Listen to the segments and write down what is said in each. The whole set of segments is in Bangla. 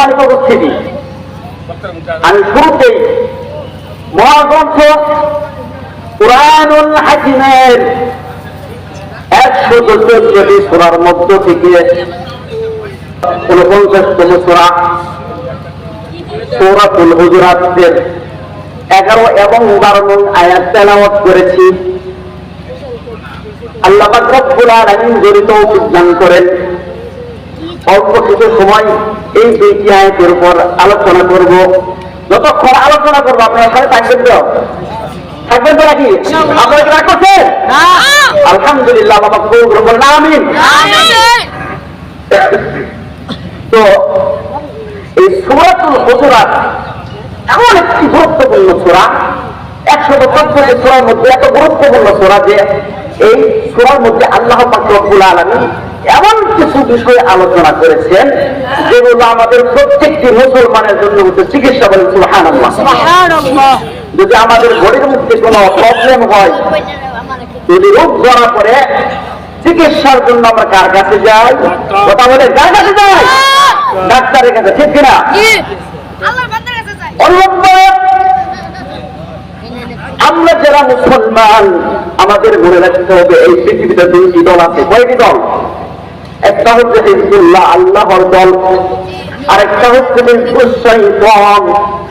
সম্মানিত উপস্থিতি। আমি শুরুতেই মহাগ্রন্থ কোরআনুল হাকিমের একশো চোদ্দটি সোনার মধ্য থেকে উনপঞ্চাশতম সোনা সৌরাতুল হুজুরাতের এগারো এবং বারো নং আয়াত তেলাওয়াত করেছি। আল্লাহ রব্বুল আলামিন জড়িত দান করেন। অল্প কিছু সময় এই দুইটি আয়াতের উপর আলোচনা করব। যতক্ষণ আলোচনা করব আপনারা সবাই থাকবেন তো? থাকবেন তো নাকি? আপনারা রাগ করছেন? আলহামদুলিল্লাহ বাবা কবুল বলেন আমিন। তো এই সুরাতুল হুজুরাত এমন একটি গুরুত্বপূর্ণ সূরা একশো চোদ্দটি সূরার মধ্যে এত গুরুত্বপূর্ণ সূরা যে এই সূরার মধ্যে আল্লাহ পাক রব্বুল আলামিন এমন কিছু বিষয়ে আলোচনা করেছেন যেগুলো আমাদের প্রত্যেকটি মুসলমানের জন্য হচ্ছে চিকিৎসা বলেন সুবহানাল্লাহ। যদি আমাদের বডির মধ্যে কোনো প্রবলেম হয় যদি রোগ ধরা পড়ে চিকিৎসার জন্য আমরা কার কাছে যাই? কথা বলে কার কাছে যাই? ডাক্তারের কাছে ঠিক কিনা? আমরা যারা মুসলমান আমাদের মনে রাখতে হবে এই পৃথিবীতে দুইটি দল আছে। কয়টি দল? একটা হচ্ছে হিজবুল্লাহ, আল্লাহর দল আর একটা হচ্ছে শয়তান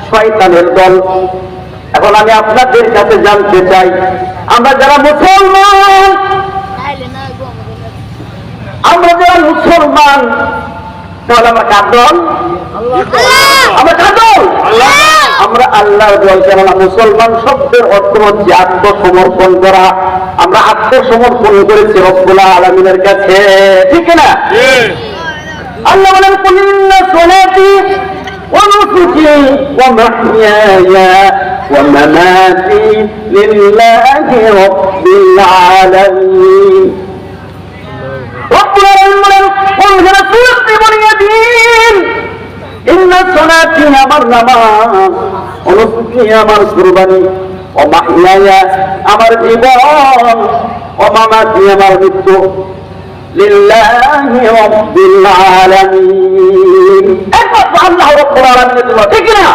শয়তানের দল। এখন আমি আপনাদের কাছে জানতে চাই, আমরা যারা মুসলমান, আমরা যারা মুসলমান, তাহলে আমরা কার দল। আল্লাহর দল কেননা মুসলমান শব্দের অর্থ হচ্ছে আত্মসমর্পণ করা আমরা আত্মসমর্পণ করেছি রব্বুল আলমিনের কাছে ঠিক না আল্লাহ বলেন কুলিল্লা সোনাতি ونسكي ومحياي ومماتي لله رب العالمين সুন্নাত সলাতি আমার নামাজ অনুসুকি আমার কুরবানি ও মাহিয়া আমার জীবন ও মামাতি আমার মৃত্যু। লিল্লাহি রাব্বিল আলামিন। একমাত্র আল্লাহ রাব্বুল আলামিনের জন্য, ঠিক না